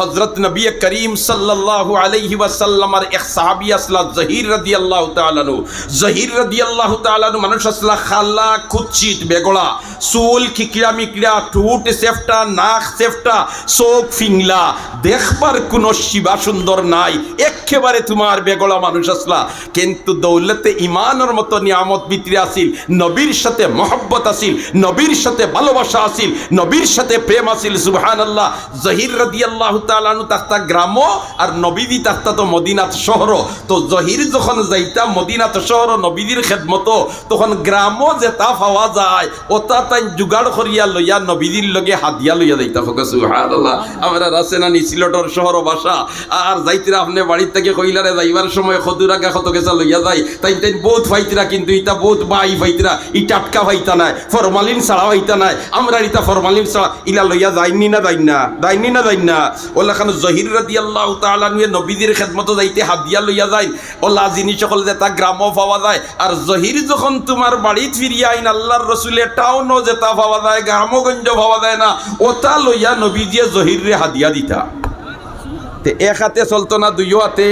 হজরত নবী করিম সাল্লাল্লাহু আলাইহি ওয়াসাল্লামার এক সাহাবী আসলা, জহির রাদিয়াল্লাহু তাআলানু জহির রাদিয়াল্লাহু মানুষ আসলা, খালা মিকড়া সেফটা, নাক সেফটা ফিংলা, দেখবার কোনো শিবা সুন্দর নাই একেবারে তোমার বেগড়া মানুষ আসলা। কিন্তু দৌলতে ইমানের মতো নিয়ামত ভিতরে আসিল, নবীর সাথে মহব্বত আসিল, নবীর সাথে ভালোবাসা আসিল, নবীর সাথে প্রেম আসিল, সুবহানাল্লাহ। জহির রাদিয়াল্লাহু তাআলানু তাখতা গ্রাম আর নবীদি তাখতা তো মদিনাত শহর। তো জহির যখন যাইতা মদিনাত শহর নবীদির খেদমত, তখন গ্রাম যে তা পাওয়া যায় ওটা তাই জুগাড় করিয়া লইয়া নবীদির লগে হাদিয়া লইয়া যাইতা। ফোকা সুবহানাল্লাহ, আমরা আছে না নিছিলটর শহর বাসা, আর যাইতিরা আপনি বাড়ির থেকে কইলারে যাইবার সময় খদুর কত গেছা লইয়া যাই, তাই তাই বহুত ফাইতিরা কিন্তু ইটা বহুত বাই ফাইতিরা ই টাটকা ফাইতা নাই, ফরমালিন ছাড়া ফাইতা নাই। আমরা ইটা ফরমালিন ছাড়া, ইলা লইয়া যাইনি না যাই না যাইনি না যাই না ওলা খান জহির রাদি আল্লাহ তালানুয়ে নবীদের খেদমত যাইতে হাদিয়া লইয়া যায় ওলা জিনিস সকল যে তা গ্রামও পাওয়া যায়, আর জহির যখন তোমার বাড়িত ফিরিয়া আইন, আল্লাহর রসুলের টাউনও যেটা পাওয়া যায় গ্রামগঞ্জ পাওয়া যায় না ওটা লইয়া নবী দিয়ে জহির রে হাদিয়া দিতা। তে এক হাতে চলতো না, দুইও হাতে।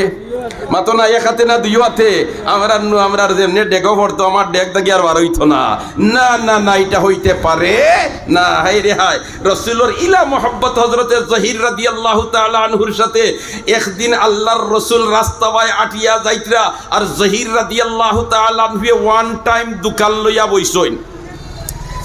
মাতো না এক হাতে না দুইও হাতে আমরা আমরা যেমনি ডেগো পড়তো আমার ডেক দাগি আর বার হইতো না। না না না, এটা হইতে পারে। না, হাই রে হাই। রসুলোর ইলা মোহাব্বত হজরতে জহির রাদি আল্লাহ আনহুর সাথে একদিন আল্লাহর রসুল রাস্তাবায় আটিয়া যাইতরা, আর জহির রাদি আল্লাহ আনহুয়ে ওয়ান টাইম দোকান লইয়া বইসইন।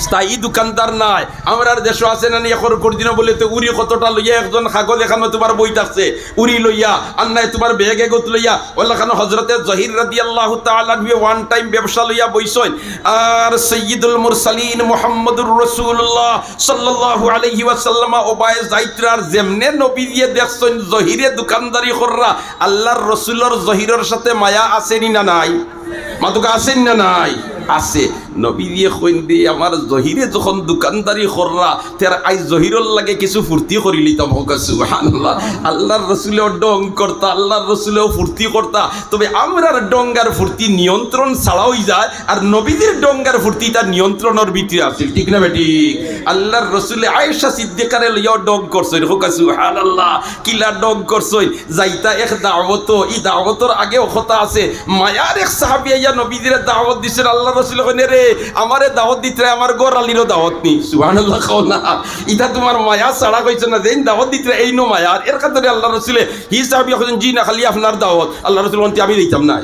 স্থায়ী দোকানদার নাই। আমার আর দেশ আছে না এখন দিন বলে তো উড়ি কতটা লইয়া একজন কাগজ এখানে তোমার বই থাকছে। উড়ি লইয়া আর নাই তোমার বেগ এগত লইয়া, ওলাখানো হজরতে জহির রাদি আল্লাহ তালুয়ে ওয়ান টাইম ব্যবসা লইয়া বইসন। আর সৈয়দুল মুরসালিন মোহাম্মদুর রসুল্লাহ সাল্লাল্লাহু আলাইহি ওয়াসাল্লামা ওবায়ে যাইত্রার যেমনে নবী দিয়ে দেখছেন, জহিরে দোকানদারি কররা, আল্লাহর রসুলের জহিরের সাথে মায়া আসেনি না নাই? মাতুকা আসেন না নাই? আছে। নবী দিয়ে কইন দিয়ে আমার জহিরে যখন দোকানদারি কররা, তার আই জহিরর লাগে কিছু ফুর্তি করিলি তমকা, সুবহানাল্লাহ। আল্লাহর রসুলেও ডং করতা, আল্লাহর রসুলেও ফুর্তি করতা। তবে আমরার ডঙ্গার ফুর্তি নিয়ন্ত্রণ ছাড়াই যায়, আর নবীদের ডঙ্গার ফুর্তি তার নিয়ন্ত্রণের ভিতরে আছিল। ঠিক না বেটি? আল্লাহর রসুলে আয়েশা সিদ্দিকারে লইয়াও ডং করছই, হোকা সুবহানাল্লাহ। কিলা ডং করছই? যাইতা এক দাওয়াত ই দাওয়াতর আগে কথা আছে। মায়ার এক সাহাবী আইয়া নবীদের দাওয়াত দিছেন আল্লাহ রসুল রে আমারে দাওয়াত দিতে আমার গোর আলিরও দাওয়াত নি সুবহানাল্লাহ খাও না। ইটা তোমার মায়া ছাড়া কইছে না যেন দাওয়াত দিতে এই নো মায়ার এর কাতারে আল্লাহ রসুলে হি সাহাবী কইছেন, জি না, খালি আপনার দাওয়াত। আল্লাহ রসুল আমি দিতাম নাই।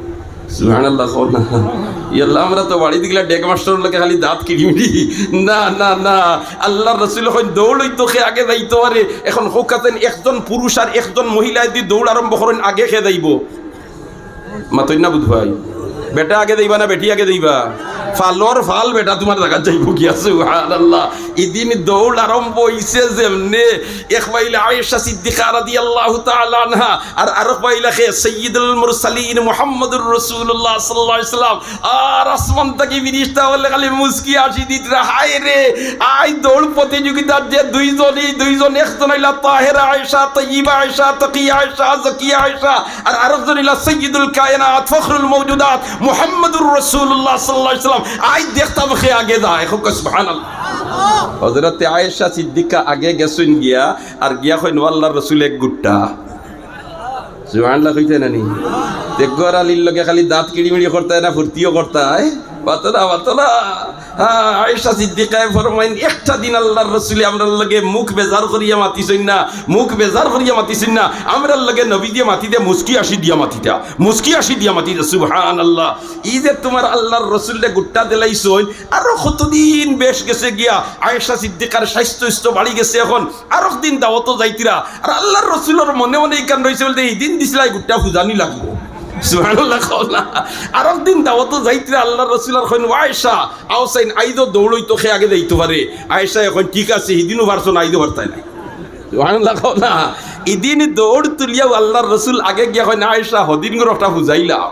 তো খালি দাঁত না না না দৌড়ই তোকে আগে এখন একজন পুরুষ আর একজন মহিলা যদি দৌড় আরম্ভ করেন, আগে খেয়ে যাইব। মাতই না বুধ ভাই, বেটা আগে দেইবা না বেটি আগে দেইবা ফালর ফাল বেটা, তোমার জায়গা যাইব কি? আছে ইদিন দৌড় আরম্ভ হইছে যেমনে এক পাইলে আয়েশা সিদ্দিকা রাদিয়াল্লাহু তাআলা আনহা আর আরেক পাইলে খে সাইয়্যিদুল মুরসালিন মুহাম্মদুর রাসূলুল্লাহ সাল্লাল্লাহু আলাইহি সাল্লাম আর আসমান থেকে ফিরিস্তা বলে খালি মুস্কি আসি দিত হায় রে! আই দৌড় প্রতিযোগিতার যে দুইজনই, দুইজন একজন হইলা তাহেরা আয়েশা, তাইয়্যিবা আয়েশা তাকিয়া আয়েশা জাকিয়া আয়েশা। আর আরেকজন হইলা সাইয়্যিদুল কায়নাত, ফখরুল মওজুদাত মুহাম্মদুর রাসূলুল্লাহ সাল্লাল্লাহু আলাইহি সাল্লাম আই দেখতাম খে আগে যায় খুব সুবহানাল্লাহ। হজরতে আয়েশা সিদ্দিকা আগে গেছেন গিয়া, আর গিয়া কইন আল্লাহর রসুল এক গুট্টা। সুবহানাল্লাহ কইতে নানি তেগর আলীর লগে খালি দাঁত কিড়িমিড়ি করতে না, ফুর্তিও করতে আল্লাহর মুখ না মুখ না মুস্কি দিয়া মুস্কি দিয়া আল্লাহ ই যে কতদিন বেশ গেছে গিয়া, আয়েশা সিদ্দিকার স্বাস্থ্য বাড়ি গেছে এখন, আরও দিন দাওয়াত যাইতিরা। আর আল্লাহর রসুলের মনে মনে কান রয়েছে বলতে, এই দিন দিছিলাই গুট্টা ফুজানি লাগবো। আর দাওয়াত যাইতে আল্লাহ রসুলার কইন, আয়েশা আওসাইন আইদো দৌড়ই তোকে আগে যাইতে পারে। আয়েশা এখন, ঠিক আছে হিদিনও পারছ না আইদো পারতাই না। ইদিন দৌড় তুলিয়াও আল্লাহর রসুল আগে গিয়া হয় না আয়সা হদিন একটা বুঝাইলাম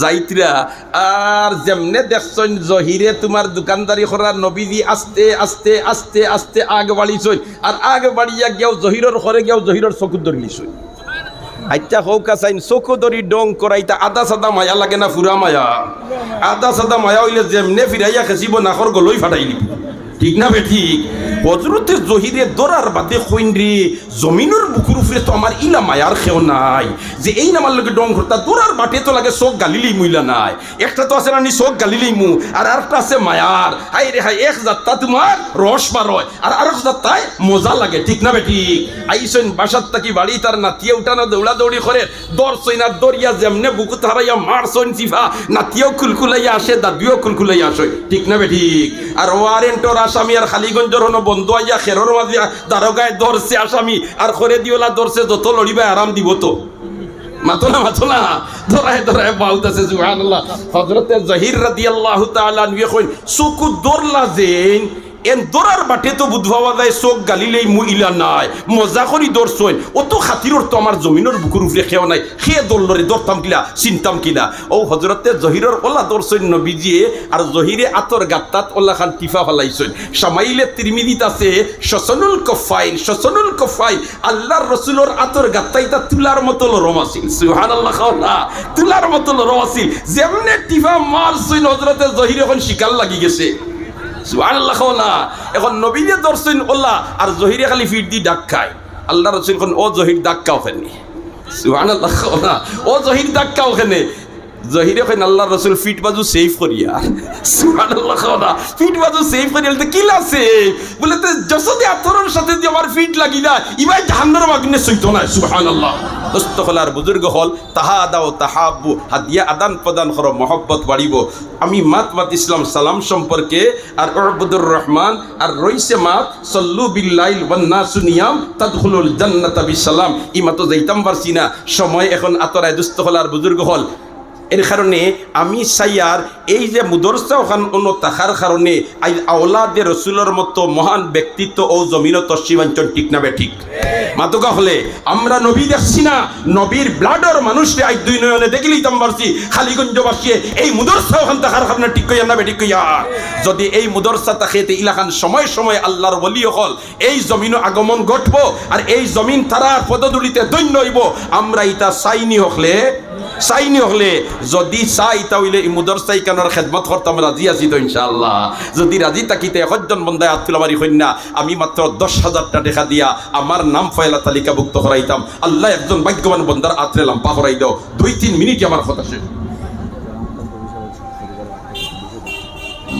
যাইতরা। আর যেমনে দেখছন জহিরে তোমার দোকানদারি করার নবীজি আস্তে আস্তে আস্তে আস্তে আগ বাড়িছই আর আগ বাড়িয়া গিয়াও জহিরর ঘরে গিয়াও জহিরর চকুত ধরিলিছই আইতা হৌকা চাইন চকু ধরি ডং করাইতা, আদা সাদা মায়া লাগে না ফুরা মায়া। আদা সাদা মায়া হইলে যেমনে ফিরাইয়া খেঁচিব নাকর গলই ফাটাই দিব ঠিক না ঠিক? হজরতে জহিরে দরার বাদে কইনরি জমিনের বুকুর উপরে তো আমার ইলা মায়ার খেও নাই। যে এই নামার লগে ডং ঘরতা দরার বাটে তো লাগে চোখ গালিলেই মুইলা নাই। একটা তো আছে না নি চোখ গালিলেই মু, আর আরেকটা আছে মায়ার। হাই রে হাই এক যাত্রা তোমার রস বারয়, আর আরেক যাত্রায় মজা লাগে, ঠিক না বেটি আইসন বাসার তাকি বাড়ি তার নাতিয়ে দৌড়া দৌড়ি করে দর্শই না দরিয়া যেমনে বুকু তারাইয়া মারছইন চিফা নাতিয়েও খুলখুলাইয়া আসে, দাদিও খুলখুলাইয়া আসে, ঠিক না বে ঠিক? আর ওয়ারেন্টর আসামি আর খালিগঞ্জর হনো বন্ধু আইয়া খেরর মাঝে দারোগায় ধরছে আসামি আর খরে দিওলা ধরছে যত লড়িবে আরাম দিব তো। মাথো না ধরায় ধরায় আছে যেন এন দরার বাটে তো বুধবাবা যায়, চোখ গালিলেই মু ইলা নাই। মজা করি দর্শন অত খাতিরর তো আমার জমিনের বুকুর উপরে খেও নাই। সে দলরে দরতাম কিলা চিন্তাম কিলা। ও হজরতে জহিরর ওলা দর্শন নবীজিয়ে আর জহিরে আতর গাত্তাত ওল্লা খান টিফা ফেলাইছেন। সামাইলে তিরমিদিত আছে শসনুল কফাইল শসনুল কফাইল আল্লাহর রসুলোর আতর গাত্তাইতা তুলার মতো লরম আছিল। সুহান আল্লাহ। তুলার মতো লরম আছিল। যেমনে টিফা মারছেন হজরতে জহির এখন শিকার লাগি গেছে। সুবহানাল্লাহ না। এখন নবীদের দর্শন ওল্লা আর জহিরে খালি ফিট দি ডাক খায়। আল্লাহ রসুল ও জহির, ডাক খাও সুহান আল্লাহ না। ও জহির, ডাক খাও ওখানে জহিরে আল্লাহ রসুল ফিট বাজু সেভ করিয়া। না ফিট বাজু সেভ করিয়া তো কিলা সেভ বলে, তো যশোদে সাথে আমার ফিট লাগিলা ইবাই জাহান্নার মাগনে সইতো না। বুজুর্গ হল, তাহা হাদিয়া আদান প্রদান করো, মহব্বত বাড়িব। আমি মাত মাত ইসলাম সালাম সম্পর্কে আর অরবুদুর রহমান আর রইসে মাত, সল্লু বিল্লাইল ওয়ান্নাসু নিয়াম তাদখুলুল জান্নাতা বিসালাম ইমাতো যাইতাম পারছি না। সময় এখন আতরায়। দুস্থ হলার বুজুর্গ হল এর কারণে আমি সাইয়ার এই যে মুদরসা ওখান অন্য তাহার কারণে আই আওলাদে রসুলের মতো মহান ব্যক্তিত্ব ও জমিন তসীমাঞ্চল ঠিক না বে ঠিক। মাতুকা হলে আমরা নবী দেখছি না, নবীর ব্লাডর মানুষকে আজ দুই নয়নে দেখলেই তাম পারছি খালিগঞ্জবাসীয়ে এই মুদরসা ওখান তাহার কারণে ঠিক কইয়া না বে ঠিক কইয়া। যদি এই মুদরসা তাকে ইলাখান সময় সময় আল্লাহর বলি হল, এই জমিন আগমন ঘটবো, আর এই জমিন তারার পদদুলিতে দৈন্য হইব আমরা ইটা চাইনি হলে চাইনি হলে যদি চাই তাহলে এই মুদর চাই কানোর খেদমত করতাম রাজি আছি তো ইনশাআল্লাহ। যদি রাজি থাকিতে একজন বন্ধায় আত্মুলামারি কন্যা আমি মাত্র দশ হাজারটা দেখা দিয়া আমার নাম ফয়লা তালিকাভুক্ত করাইতাম আল্লাহ একজন ভাগ্যবান বন্ধার আত্রেলাম পা করাই দাও দুই, তিন মিনিট আমার কথা শেষ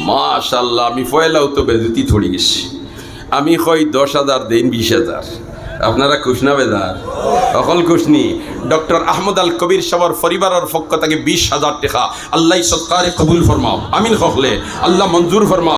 মাশাল্লাহ আমি ফয়লাও তো বেজুতি থড়ি গেছি। আমি কই দশ হাজার দিন বিশ হাজার আপনারা খুশনাবেদার অকল খুশনি ডক্টর আহমদ আল কবির সবর পরিবারের পক্ষ থেকে বিশ হাজার টাকা। আল্লাহ সৎকারে কবুল ফরমাও। আমিন হকলে। আল্লাহ মঞ্জুর ফরমাও।